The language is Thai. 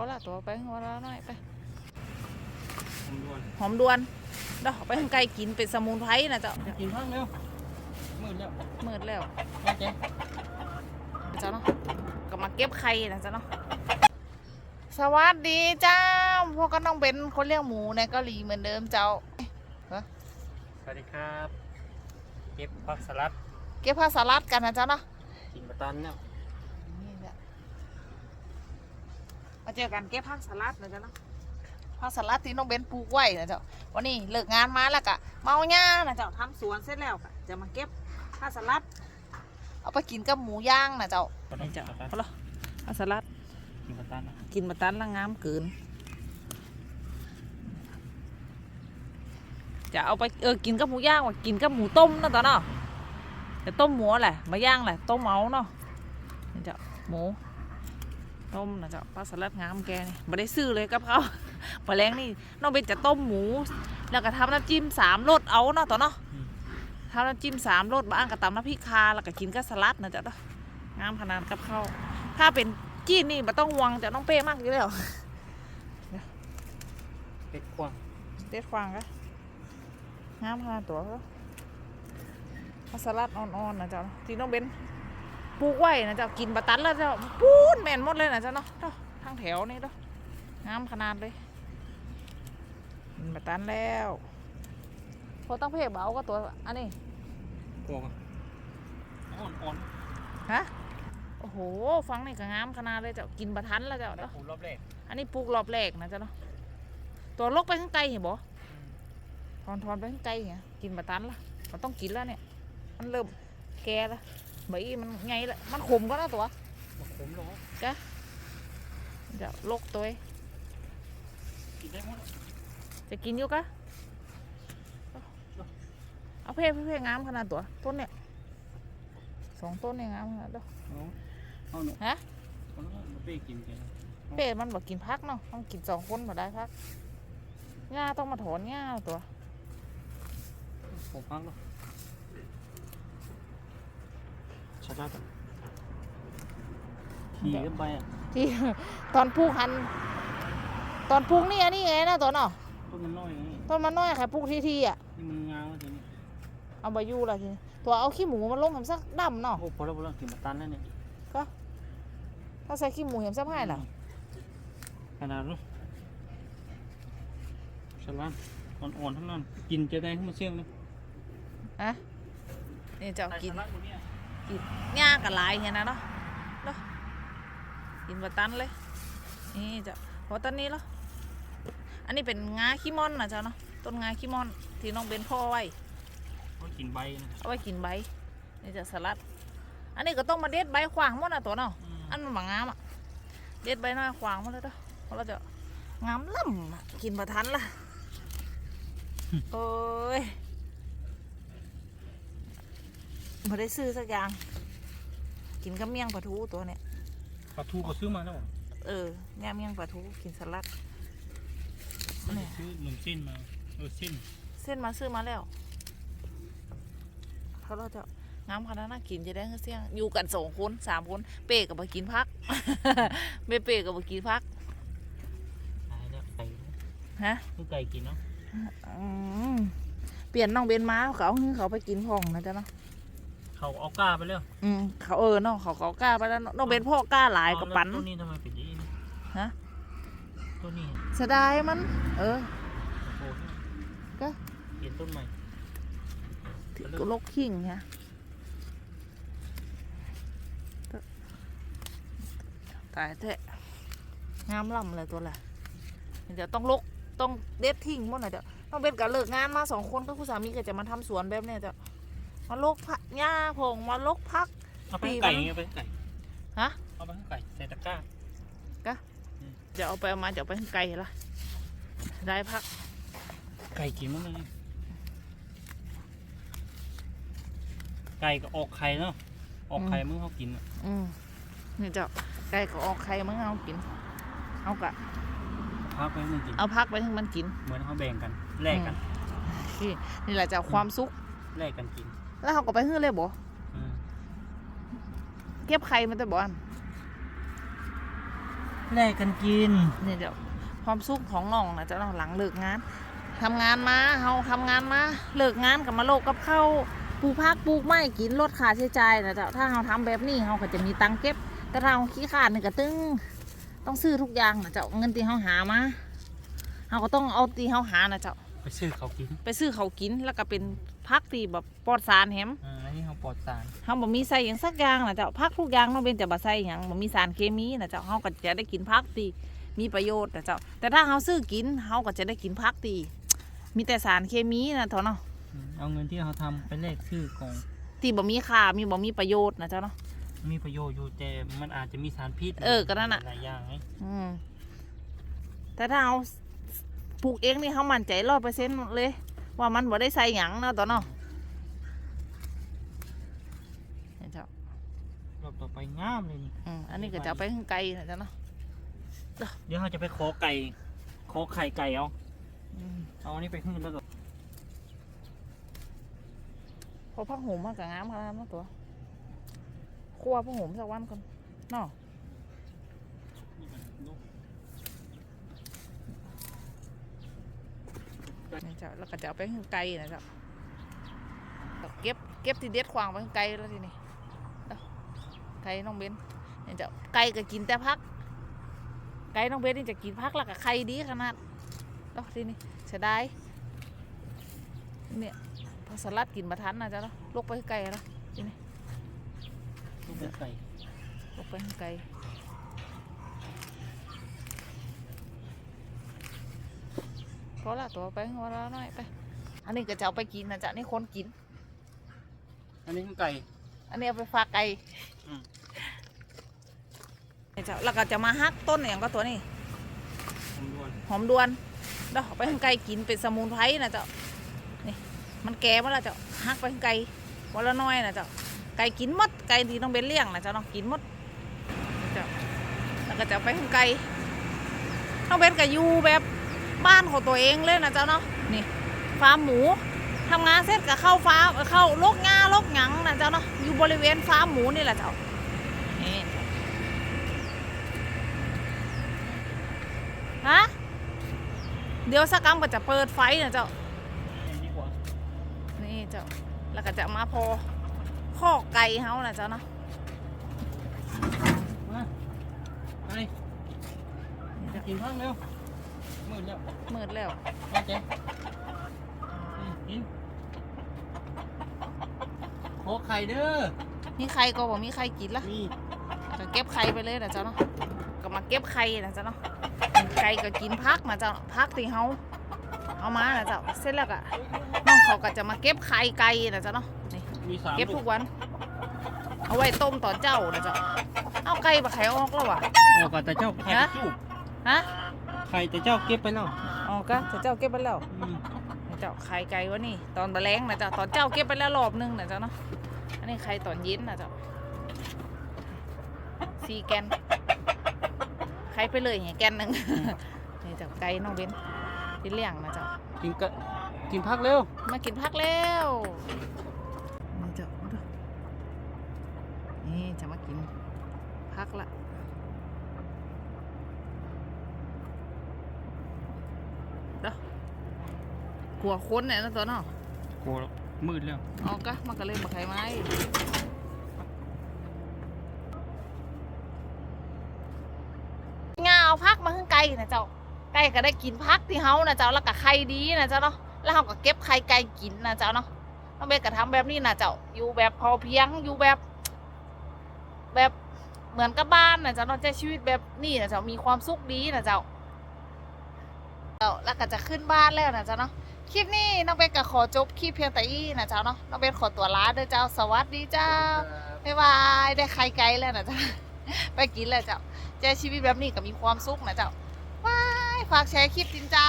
อละตัวไปหัวละหน่อยไปผมด่วนหอมดวนเด้อไปทางไกลกินเป็นสมุนไพรนะเจ้ากินข้างเร็วมืดแล้วมืดแล้วมาเจ๊เจ้าเนาะก็มาเก็บไข่นะเจ้าเนาะสวัสดีเจ้าพวกก็ต้องเป็นคนเลี้ยงหมูในเกาหลีเหมือนเดิมเจ้าสวัสดีครับ เก็บผักสลัด เก็บผักสลัดกันนะเจ้าเนาะกินมาตันแล้วนี่แหละ มาเจอกันเก็บผักสลัดนะเจ้าเนาะผักสลัดที่น้องเบนปลูกไว้นะเจ้าวันนี้เลิกงานมาแล้วก็เมาหญ้านะเจ้าทำสวนเสร็จแล้วก็จะมาเก็บผักสลัด เอาไปกินกับหมูย่างนะเจ้าก็ต้องจับเอาละผักสลัดกินมาตันนะกินมาตันละงามเกินจะเอาไปเออกินกับหมูย่างว่ะกินกับหมูต้มนะตอนเนาะแต่ต้มหมูแหละมาย่างแหละต้มเอาเนาะนี่จะหมู ต้มนะจ๊ะปลาสลัดงามแกนี่ไม่ได้ซื้อเลยกับเขาปลาแรงนี่น้องเบนจะต้มหมู แล้วก็ทำน้ำจิ้มสามรสเอาเนาะตอนเนาะทำน้ำจิ้มสามรสบ้างกับตำน้ำพริกคาแล้วก็กินกับสลัดนะจ๊ะเนาะงามขนาดกับเขาวถ้าเป็นจีนนี่มันต้องวางจะต้องเป๊ะมากอยู่แล้วเป็ดกว้างเด็ดฟางก็งามขนาดตัวเขาเอาสลัดอ่อนๆนะเจ้าที่น้องเบน ปลูกไว้นะเจ้ากินบะตันแล้วเจ้าปูนแม่นหมดเลยนะเจ้าเนาะเนาะทางแถวนี่เนาะงามขนาดเลยกินบะตันแล้วพอต้องเพ่เบาก็ตัวอันนี้กว้างอ่อนอ่อนฮะโอ้โหฟังนี่ก็งามขนาดเลยเจ้ากินบะทันแล้วเจ้าแล้วเนาะปูรอบแรกอันนี้ปลูกรอบแรกนะเจ้าเนาะตัวลกไปข้างไกลเห็นบ่ทอนทอนไปข้างไกลเนี่ยกินมาตันละมันต้องกินแล้วเนี่ย มันเริ่มแก่ละ ใบมันไงละมันขมก็แล้วตัวมาขมหรอมันจะลกตัวเองกินได้หมดจะกินอยู่กะเอาเพ่เพ่งามขนาดตัวต้นเนี่ยสองต้นเนี่ยงามขนาดเด้อเอาเอาหนูฮะเอาแล้วมาเป้กินกันเพ่มันบอกกินพักเนาะต้องกินสองคนมาได้พักหญ้าต้องมาถอนหญ้าตัวผมพักแล้ว ชาร์จขี่ขึ้นไปอะที่ ตอนปลูกหัน ตอนปลูกนี่อันนี้ไงนะตัวเนาะต้นมันน้อยอย่างนี้ต้นมันน้อยค่ะปลูกทีทีๆอะนี่มันงามแล้วทีนี้เอาใบยูละทีนี้ตัวเอาขี้หมูมาลงทำสักดำเนาะโอ้พอแล้วพอแล้วกินมาตันแล้วเนี่ยถ้าใส่ขี้หมูเห็นสักให้ล่ะขนาดนู้นฉลามอ่อนๆทั้งนั้น กินจะได้ขึ้นมาเชี่ยงเลยอะนี่เจ้ากินฉลามตัวเนี้ย หญ้ากับลายเห็นนะเนาะเนาะกินบะตันเลย นี่เจ้าพอตันนี้แล้วอันนี้เป็นงาขี้ม่อนนะเจ้าเนาะ ต้นงาขี้ม่อนที่น้องเบนพ่อไว้ก็กินใบนะเอาไว้กินใบ นี่จะสลัด อันนี้ก็ต้องมาเด็ดใบขวางหมดนะตัวเนาะ อันมันบางงามอะ เด็ดใบน้อยขวางหมาเลยเด้อเพราะเราจะงามล่ำอะกินมาทันละโอ้ย ไม่ได้ซื้อสักอย่าง กินกับเมี่ยงปลาทูตัวเนี้ยปลาทูก็ซื้อมาแล้วเหรอเออเนี่ยเมี่ยงปลาทูกินสลัด ไม่ได้ซื้อหนึ่งเส้นมาเออเส้นเส้นมาซื้อมาแล้วเขาเราจะงามขนาดน่ากินจะได้เสียงอยู่กันสองคนสามคน เป้กับมากินพักเป้เป้กับมากินพักตายแล้วไก่ฮะ คือไก่กินเนาะอืมเปลี่ยนน้องเบนมาเขาเอาให้เขาไปกินพ่องนะจ๊ะเนาะ เขาเอาก้าไปแล้วอืมเขาเออเนาะเขาเขากล้าไปแล้วเนาะน้องเบนพ่อกล้าหลายกับปันเอาแล้วต้นนี้ทำไมเป็นอย่างนี้ฮะต้นนี้เสียดายมัน เออ โอ้โหก็ เปลี่ยนต้นใหม่ถือก็ลกขิงฮะตายแท้งามล่ำเลยตัวแหละเดี๋ยวต้องลกต้องเด็ดทิ้งหมดเลยเดี๋ยวน้องเบนกับเลิกงานมาสองคนก็คุณสามีก็จะมาทำสวนแบบเนี้ยจะ มาลกผักหญ้าผงมาลกพัก เอาไปปีให้ไก่มันเอาไปให้ไก่ฮะ เอาไปให้ไก่ใส่ตะกร้าจะเอาไปเอามาจะเอาไปให้ไก่ละได้พักไก่กินมั้งเลยไก่ก็ออกไข่เนาะออกไข่มึงเขากินอะอืมนี่เจ้าไก่ก็ออกไข่มั้งเอากิน เอากะ พักไปให้มันกินเอาพักไปให้มันกิน เหมือนเขาแบ่งกันแลกกันนี่นี่แหละจะความสุขแลกกันกิน แล้วเขาก็ไปฮื้อเลยบ่อืมเก็บไข่มันแต่บ่อันแลกกันกินเนี่ยเดี๋ยวความสุขของน้องนะเจ้าเนาะหลังเลิกงานทำงานมาเฮาทำงานมาเลิกงานกับมาโลกกับข้าวปลูกผักปลูกไม้กินลดค่าใช้จ่ายนะเจ้าถ้าเฮาทำแบบนี้เฮาก็จะมีตังค์เก็บ แต่ถ้าเฮาขี้ขาดนี่ก็ตึงต้องซื้อทุกอย่างนะเจ้าเงินที่เฮาหามาเฮาก็ต้องเอาที่เฮาหานะเจ้าไปซื้อเขากิน ไปซื้อเขาวกินแล้วก็เป็นพักที่แบบปลอดสารแฮมอ่าอันนี้เขาปลอดสารเฮาบ่มีใส่หยังสักอย่างนะเจ้าพักทุกอย่างต้องเป็นแต่บ่ใส่หยังบ่มีสารเคมีนะเจ้าเฮาก็จะได้กินพักที่มีประโยชน์นะเจ้าแต่ถ้าเฮาซื้อกินเฮาก็จะได้กินพักที่มีแต่สารเคมีนะเถาะเนาะอืมเอาเงินที่เขาทำไปแลกซื้อของที่บ่มีค่ามีบ่มีประโยชน์นะเจ้าเนาะ มีประโยชน์อยู่แต่มันอาจจะมีสารพิษเออก็นั่นน่ะ หลายอย่างไงอืมแต่ถ้าเฮาปลูกเองนี่เฮามั่นใจ100%เลย ว่ามันบ่ได้ใส่หยังเนาะตอนเนาะเนี่ยเจ้ารอบต่อไปงามเลยนี่อืมอันนี้ก็จะเอาไปข้างไกลนะเจ้าเนาะเดี๋ยวเราจะไปขอไก่ขอไข่ไก่เอาอืมเอาอันนี้ไปขึ้นแล้วก็พอพักห่มมากกับงามขนาดนั้นตัวคั่วพักห่มสักวันก่อนเนาะ นี่เจ้าแล้วก็จะเอาไปข้างไกลนะเจ้าแล้วเก็บเก็บที่เด็ดขวางไปข้างไกลแล้วทีนี้เนาะไก่น้องเบนนี่เจ้าไก่ก็กินแต่พัก ไก่น้องเบนนี่จะกินพักแล้วก็ไข่ดีขนาดเนาะทีนี้เสียดายเนี่ยพอสลัดกินมาทันนะจ๊ะเนาะลกไปให้ไกลแล้วทีนี้ลูกเป็นไก่ลกไปให้ไกล พอละตัวไปหัวละหน่อยไป อันนี้ก็จะเอาไปกินนะจ๊ะนี่คนกิน อันนี้คือไก่ อันนี้เอาไปฝากไก่อืมนี่จ้ะแล้วก็จะมาฮักต้นอย่างก็ตัวนี้ผมดวนหอมดวนเด้อเอาไปให้ไก่กินเป็นสมุนไพรนะจ๊ะนี่มันแก่มาแล้วจ้ะฮักไปให้ไก่วันละหน้อยนะจ๊ะไก่กินหมด ไก่ดีต้องเป็นเลี้ยงนะจ๊ะเนาะกินหมดนี่จ้ะแล้วก็จะเอาไปให้ไก่ต้องเป็นกับยูแบบ บ้านของตัวเองเลยนะเจ๊ะเนาะนี่ฟาร์มหมูทำงานเสร็จก็เข้าฟาร์มเข้าโลกงาโลกหยังนะเจ๊ะเนาะอยู่บริเวณฟาร์มหมูนี่แหละเจ๊ะนี่ฮะเดี๋ยวสักกรรมก็จะเปิดไฟนะเจ้านี่เจ้าแล้วก็จะมาพอข้อไก่เฮานะเจ้าเนาะมาไปจะกินข้างเร็ว มืดแล้วมืดแล้วมาเจ๊อืมกินขอไข่เด้อมีใครก็บอกมีใครกินละนี่ก็เก็บไข่ไปเลยนะเจ้าเนาะก็มาเก็บไข่นะเจ้าเนาะไก่ก็กินพักนะเจ้าพักที่เฮาเอามานะเจ้าเสร็จแล้วก็น้องเขาก็จะมาเก็บไข่ไก่นะเจ้าเนาะนี่มีสามเก็บลูทุกกวัน เอาไว้ต้มตอนเจ้านะเจ้าเอาไก่มาไข่ออกแล้ววะโอ้ก็แต่เจ้าไข่ฮะจุกฮะ ไข่แต่เจ้าเก็บไปแล้วอ๋อก็แต่เจ้าเก็บไปแล้ว อืมเจ้าไข่ไก่วะนี่ ตอนตะแรงนะเจ้าตอนเจ้าเก็บไปแล้วรอบนึงนะเจ้าเนาะอันนี้ไข่ตอนเย็นนะเจ้าสี่แกนไข่ไปเลยไงแกนหนึ่ง นี่เจ้าไก่น้องเบนที่เลี้ยงนะเจ้ากินกะกินพักเร็วมากินพักแล้วนี่เจ้าดูนี่จะมากินพักละเด้ อกลัวคนเนี่ยนะตัวเนาะโกรธมืดแล้วเอากะมันก็เลยมาไข่ไม้งาเอาพักมาข้างไก่นะเจ้าไก่ก็ได้กินพักที่เฮานะเจ้าแล้วก็ไข่ดีนะเจ้าเนาะแล้วเฮาก็เก็บไข่ไก่กินนะเจ้าเนาะน้องเบสก็ทำแบบนี้นะเจ้าอยู่แบบพอเพียงอยู่แบบ แบบเหมือนกับบ้านนะเจ้าเนาะใช้ชีวิตแบบนี้นะเจ้ามีความสุขดีนะเจ้าเจ้าแล้วก็จะขึ้นบ้านแล้วนะเจ้าเนาะ คลิปนี้น้องเบสก็ขอจบคลิปเพียงแต่อี้นะเจ้าเนาะน้องเบสขอตัวลาเด้อเจ้าสวัสดีเจ้าบ๊ายบายได้ไข่ไก่แล้วนะเจ้าไปกินแล้วเจ้าใช้ชีวิตแบบนี้ก็มีความสุขนะเจ้าบายฝากแชร์คลิปจินเจ้า